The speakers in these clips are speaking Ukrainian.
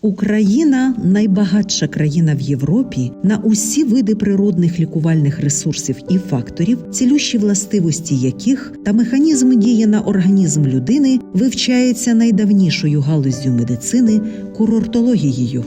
Україна найбагатша країна в Європі на усі види природних лікувальних ресурсів і факторів, цілющі властивості яких та механізм дії на організм людини вивчається найдавнішою галуззю медицини курортологією.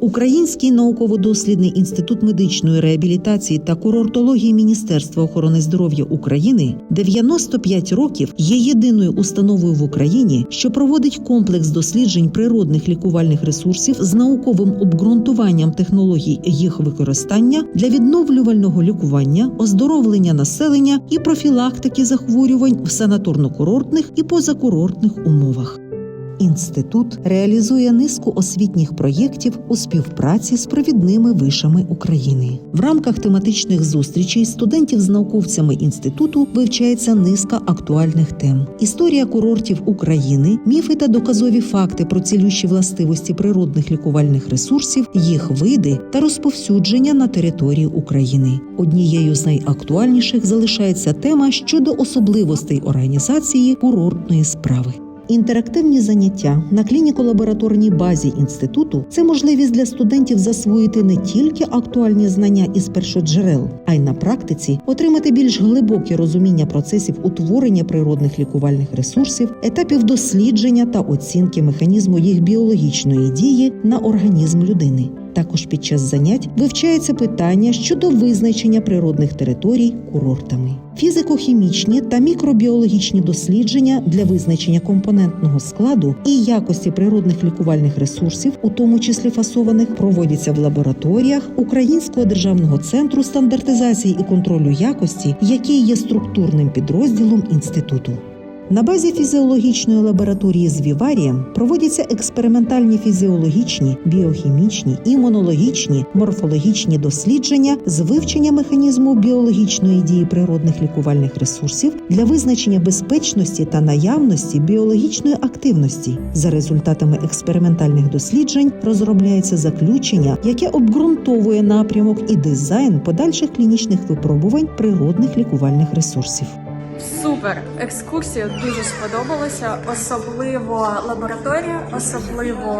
Український науково-дослідний інститут медичної реабілітації та курортології Міністерства охорони здоров'я України 95 років є єдиною установою в Україні, що проводить комплекс досліджень природних лікувальних ресурсів з науковим обґрунтуванням технологій їх використання для відновлювального лікування, оздоровлення населення і профілактики захворювань в санаторно-курортних і позакурортних умовах. Інститут реалізує низку освітніх проєктів у співпраці з провідними вишами України. В рамках тематичних зустрічей студентів з науковцями інституту вивчається низка актуальних тем: історія курортів України, міфи та доказові факти про цілющі властивості природних лікувальних ресурсів, їх види та розповсюдження на території України. Однією з найактуальніших залишається тема щодо особливостей організації курортної справи. Інтерактивні заняття на клініко-лабораторній базі інституту це можливість для студентів засвоїти не тільки актуальні знання із першоджерел, а й на практиці отримати більш глибоке розуміння процесів утворення природних лікувальних ресурсів, етапів дослідження та оцінки механізму їх біологічної дії на організм людини. Також під час занять вивчається питання щодо визначення природних територій курортами. Фізико-хімічні та мікробіологічні дослідження для визначення компонентного складу і якості природних лікувальних ресурсів, у тому числі фасованих, проводяться в лабораторіях Українського державного центру стандартизації і контролю якості, який є структурним підрозділом інституту. На базі фізіологічної лабораторії з Віварієм проводяться експериментальні фізіологічні, біохімічні, імунологічні, морфологічні дослідження з вивчення механізму біологічної дії природних лікувальних ресурсів для визначення безпечності та наявності біологічної активності. За результатами експериментальних досліджень розробляється заключення, яке обґрунтовує напрямок і дизайн подальших клінічних випробувань природних лікувальних ресурсів. Супер! Екскурсія дуже сподобалася, особливо лабораторія, особливо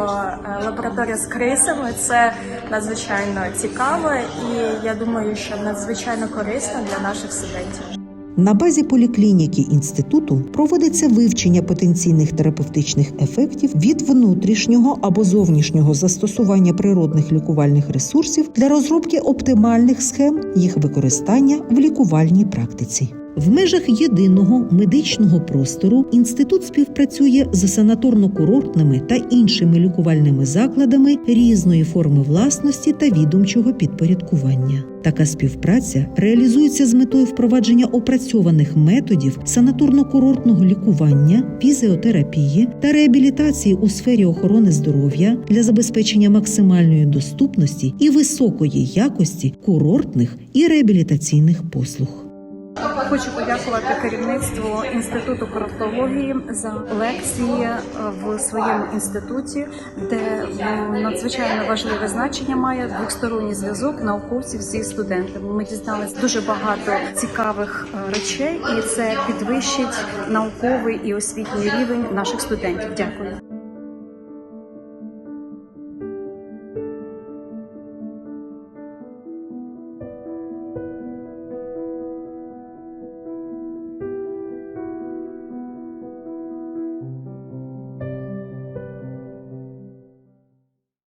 е, лабораторія з крисами. Це надзвичайно цікаво і я думаю, що надзвичайно корисно для наших студентів. На базі поліклініки інституту проводиться вивчення потенційних терапевтичних ефектів від внутрішнього або зовнішнього застосування природних лікувальних ресурсів для розробки оптимальних схем їх використання в лікувальній практиці. В межах єдиного медичного простору інститут співпрацює з санаторно-курортними та іншими лікувальними закладами різної форми власності та відомчого підпорядкування. Така співпраця реалізується з метою впровадження опрацьованих методів санаторно-курортного лікування, фізіотерапії та реабілітації у сфері охорони здоров'я для забезпечення максимальної доступності і високої якості курортних і реабілітаційних послуг. Хочу подякувати керівництву інституту картології за лекції е, в своєму інституті, де надзвичайно важливе значення має двосторонній зв'язок науковців зі студентами. Ми дізналися дуже багато цікавих е, речей, і це підвищить науковий і освітній рівень наших студентів. Дякую.